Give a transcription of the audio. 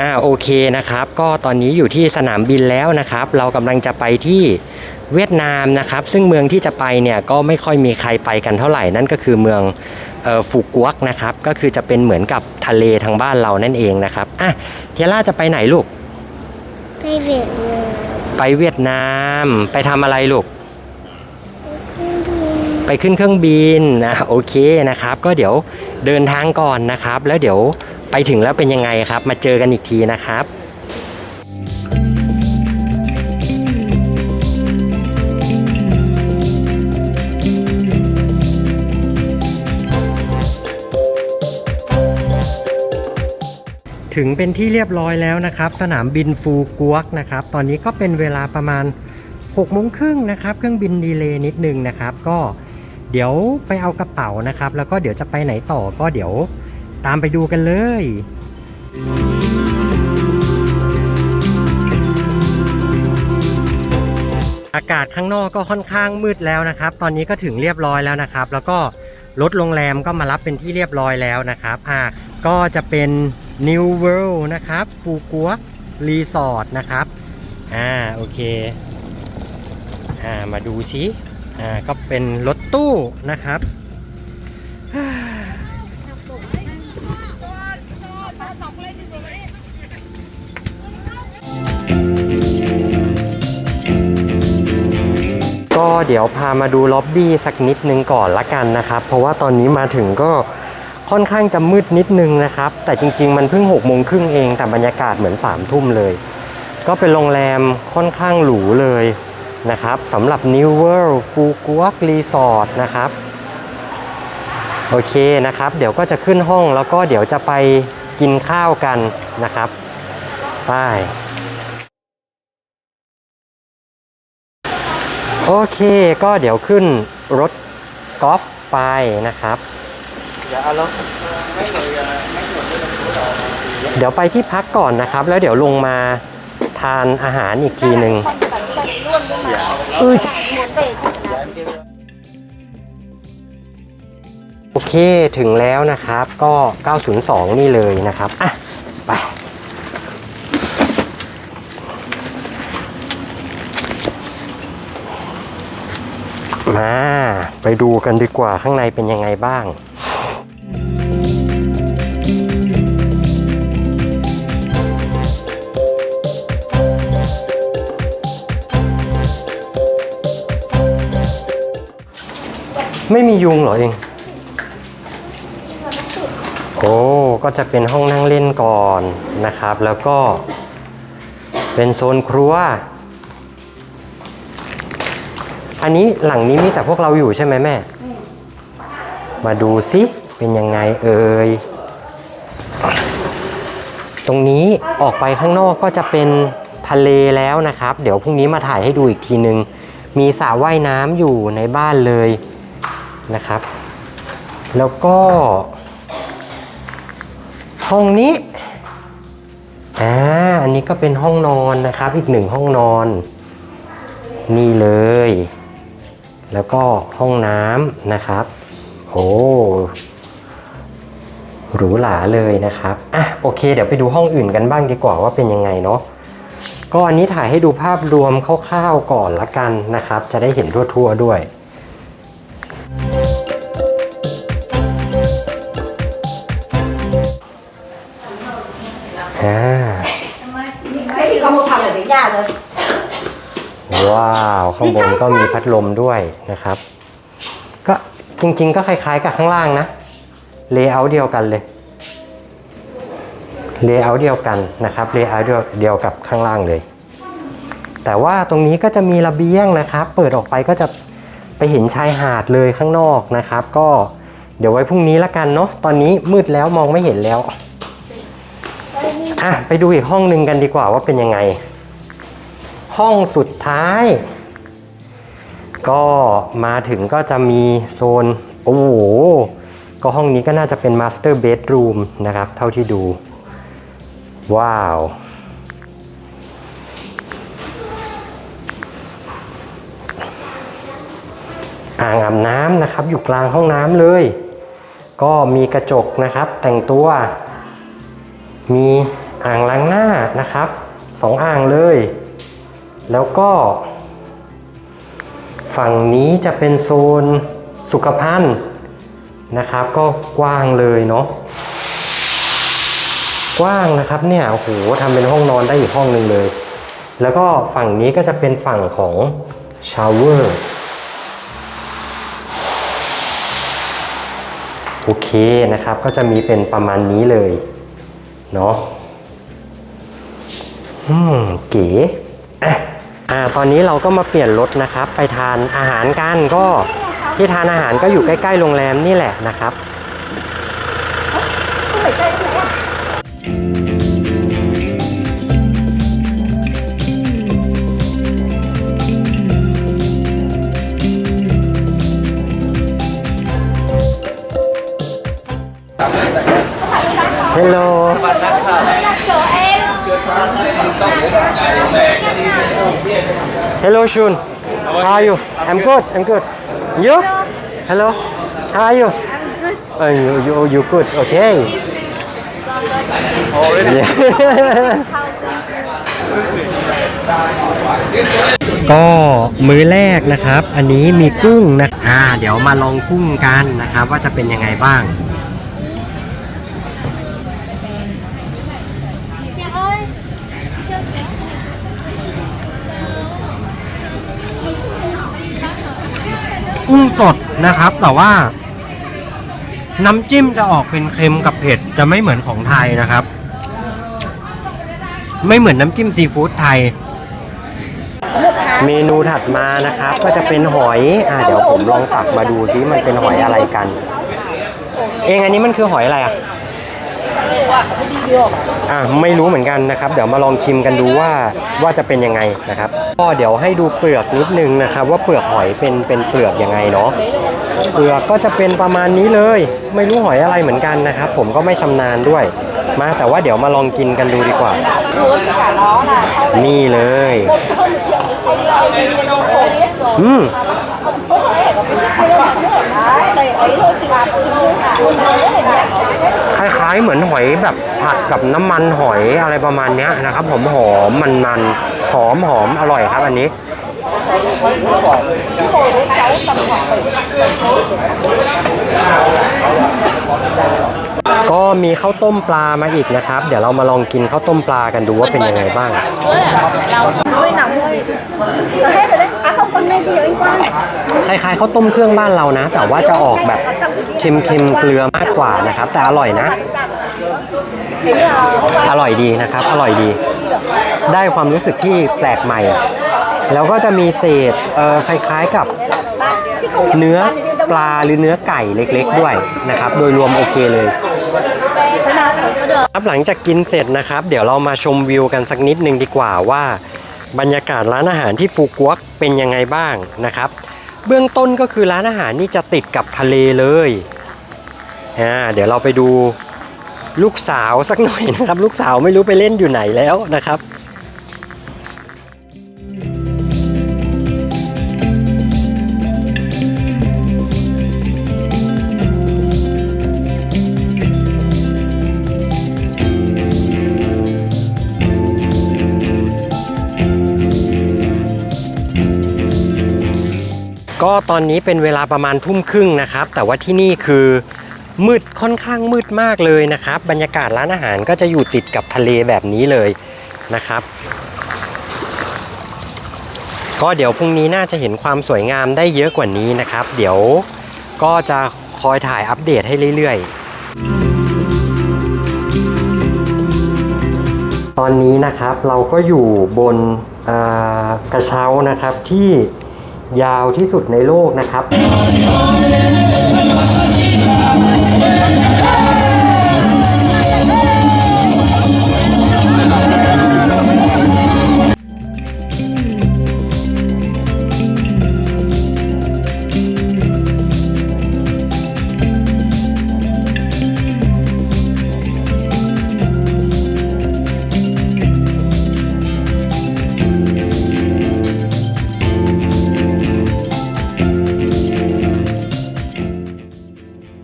อ่าโอเคนะครับ ก็ตอนนี้อยู่ที่สนามบินแล้วนะครับ เรากำลังจะไปที่เวียดนามนะครับ ซึ่งเมืองที่จะไปเนี่ยก็ไม่ค่อยมีใครไปกันเท่าไหร่นั่นก็คือเมืองเอ่อฟูกวกนะครับ ก็คือจะเป็นเหมือนกับทะเลทางบ้านเรานั่นเองนะครับอะเทียร่าจะไปไหนลูก ไปเวียดนามไปเวียดนาม ไปทำอะไรลูก ไปขึ้นบินไปขึ้นเครื่องบินนะโอเคนะครับ ก็เดี๋ยวเดินทางก่อนนะครับ แล้วเดี๋ยว ไปถึงแล้วเป็นยังไงครับ มาเจอกันอีกทีนะครับถึงเป็นที่เรียบร้อยแล้วนะครับ สนามบินฟูกวกนะครับ ตอนนี้ก็เป็นเวลาประมาณ6โมงครึ่งนะครับ เครื่องบินดีเลย์นิดนึงนะครับ ก็เดี๋ยวไปเอากระเป๋านะครับ แล้วก็เดี๋ยวจะไปไหนต่อก็เดี๋ยว ตามไปดูกันเลยอากาศข้างนอกก็ค่อนข้างมืดแล้วนะครับ ตอนนี้ก็ถึงเรียบร้อยแล้วนะครับ แล้วก็รถโรงแรมก็มารับเป็นที่เรียบร้อยแล้วนะครับอ่าก็จะเป็น New World นะครับฟูกัวรีสอร์ทนะครับ อ่า โอเค อ่า มาดูชิอ่า ก็เป็นรถตู้นะครับ เดี๋ยวพามาดูล็อบบี้สักนิดนึงก่อนละกันนะครับ เพราะว่าตอนนี้มาถึงก็ค่อนข้างจะมืดนิดนึงนะครับ แต่จริง ๆ มันเพิ่ง6กโมงครึ่งเองแต่บรรยากาศเหมือน3ามทุ่มเลย ก็เป็นโรงแรมค่อนข้างหรูเลยนะครับสำหรับ New World f u k u o k Resort นะครับ โอเคนะครับ เดี๋ยวก็จะขึ้นห้องแล้วก็เดี๋ยวจะไปกินข้าวกันนะครับไป โอเคก็เดี๋ยวขึ้นรถกอล์ฟไปนะครับ เดี๋ยวไปที่พักก่อนนะครับ แล้วเดี๋ยวลงมาทานอาหารอีกทีหนึ่งอึชโอเคถึงแล้วนะครับก็ 902 นี่เลยนะครับอะ มาไปดูกันดีกว่าข้างในเป็นยังไงบ้างไม่มียุงเหรอเอง โอ้ ก็จะเป็นห้องนั่งเล่นก่อนนะครับ แล้วก็เป็นโซนครัว อันนี้หลังนี้มีแต่พวกเราอยู่ใช่ไหมแม่ มาดูสิเป็นยังไงเอ่ย ตรงนี้ออกไปข้างนอกก็จะเป็นทะเลแล้วนะครับ เดี๋ยวพรุ่งนี้มาถ่ายให้ดูอีกทีนึง มีสระว่ายน้ำอยู่ในบ้านเลยนะครับ แล้วก็ ห้องนี้อ่าอันนี้ก็เป็นห้องนอนนะครับ อีกหนึ่งห้องนอน นี่เลย แล้วก็ห้องน้ำนะครับโอ้หรูหราเลยนะครับอะโอเค เดี๋ยวไปดูห้องอื่นกันบ้างดีกว่าว่าเป็นยังไงเนาะก็อันนี้ถ่ายให้ดูภาพรวมคร่าวๆก่อนละกันนะครับ จะได้เห็นทั่วๆด้วยอ่า Thế thì có một phòng ở dưới nhà rồi ว้าวข้างบนก็มีพัดลมด้วยนะครับ ก็จริงๆ ก็คล้ายๆ กับข้างล่างนะเลเยอร์เดียวกันเลยเลเยอร์เดียวกันนะครับเลเยอร์เดียวกับข้างล่างเลย แต่ว่าตรงนี้ก็จะมีระเบียงนะครับ เปิดออกไปก็จะไปเห็นชายหาดเลยข้างนอกนะครับ ก็เดี๋ยวไว้พรุ่งนี้ละกันเนาะตอนนี้มืดแล้วมองไม่เห็นแล้วอะไปดูอีกห้องหนึ่งกันดีกว่าว่าเป็นยังไง ห้องสุดท้าย ก็มาถึงก็จะมีโซน โอ้โห ก็ห้องนี้ก็น่าจะเป็นมาสเตอร์เบดรูมนะครับ เท่าที่ดู ว้าว อ่างอาบน้ำนะครับ อยู่กลางห้องน้ำเลย ก็มีกระจกนะครับ แต่งตัว มีอ่างล้างหน้านะครับสองอ่างเลย แล้วก็ ฝั่งนี้จะเป็นโซนสุขภัณฑ์นะครับ ก็กว้างเลยเนาะกว้างนะครับเนี่ยโอ้โหทำเป็นห้องนอนได้อีกห้องหนึ่งเลย แล้วก็ฝั่งนี้ก็จะเป็นฝั่งของชาวเวอร์โอเคนะครับก็จะมีเป็นประมาณนี้เลยเนาะอืมเก๋อะ อ่าตอนนี้เราก็มาเปลี่ยนรถนะครับ ไปทานอาหารกันก็ที่ทานอาหารก็อยู่ใกล้ๆโรงแรมนี่แหละนะครับ Hello Hello Shun How are you I'm good I'm good You Hello How are you I'm good uh, you, you, you good Okay Yeah ก็มื้อแรกนะครับ อันนี้มีกุ้งนะอ่า เดี๋ยวมาลองกุ้งกันนะครับ ว่าจะเป็นยังไงบ้าง กุ้งสดนะครับ แต่ว่าน้ำจิ้มจะออกเป็นเค็มกับเผ็ดจะไม่เหมือนของไทยนะครับ ไม่เหมือนน้ำจิ้มซีฟู้ดไทย เมนูถัดมานะครับ ก็จะเป็นหอยอ่าเดี๋ยวผมลองตักมาดูซิมันเป็นหอยอะไรกัน เองอันนี้มันคือหอยอะไรอะ อ่าไม่รู้เหมือนกันนะครับ เดี๋ยวมาลองชิมกันดูว่าว่าจะเป็นยังไงนะครับ ก็เดี๋ยวให้ดูเปลือกนิดนึงนะครับ ว่าเปลือกหอยเป็นเป็นเปลือกยังไงเนาะเปลือกก็จะเป็นประมาณนี้เลย ไม่รู้หอยอะไรเหมือนกันนะครับ ผมก็ไม่ชำนาญด้วย มาแต่ว่าเดี๋ยวมาลองกินกันดูดีกว่า นี่เลยอืมคล้ายเหมือนหอยแบบผัดกับน้ำมันหอยอะไรประมาณนี้นะครับหอมหอมมันมันหอมหอมอร่อยครับอันนี้ก็มีข้าวต้มปลามาอีกนะครับ เดี๋ยวเรามาลองกินข้าวต้มปลากันดูว่าเป็นยังไงบ้าง hơi nóng hơi Rồi hết rồi đấy à không còn đây thì anh Quang คล้ายๆข้าวต้มเครื่องบ้านเรานะ แต่ว่าจะออกแบบ เค็มๆเกลือมากกว่านะครับ แต่อร่อยนะ อร่อยดีนะครับ อร่อยดี ได้ความรู้สึกที่แปลกใหม่ แล้วก็จะมีเศษเออคล้ายๆกับเนื้อปลาหรือเนื้อไก่เล็กๆด้วยนะครับ โดยรวมโอเคเลยครับหลังจากกินเสร็จนะครับ เดี๋ยวเรามาชมวิวกันสักนิดนึงดีกว่าว่า บรรยากาศร้านอาหารที่ฟูกวกเป็นยังไงบ้างนะครับ เบื้องต้นก็คือร้านอาหารนี่จะติดกับทะเลเลยอ่าเดี๋ยวเราไปดูลูกสาวสักหน่อยนะครับ ลูกสาวไม่รู้ไปเล่นอยู่ไหนแล้วนะครับ ก็ตอนนี้เป็นเวลาประมาณทุ่มครึ่งนะครับ แต่ว่าที่นี่คือมืดค่อนข้างมืดมากเลยนะครับ บรรยากาศร้านอาหารก็จะอยู่ติดกับทะเลแบบนี้เลยนะครับ ก็เดี๋ยวพรุ่งนี้น่าจะเห็นความสวยงามได้เยอะกว่านี้นะครับ เดี๋ยวก็จะคอยถ่ายอัปเดตให้เรื่อยๆ ตอนนี้นะครับเราก็อยู่บนกระเช้านะครับที่ ยาวที่สุดในโลกนะครับ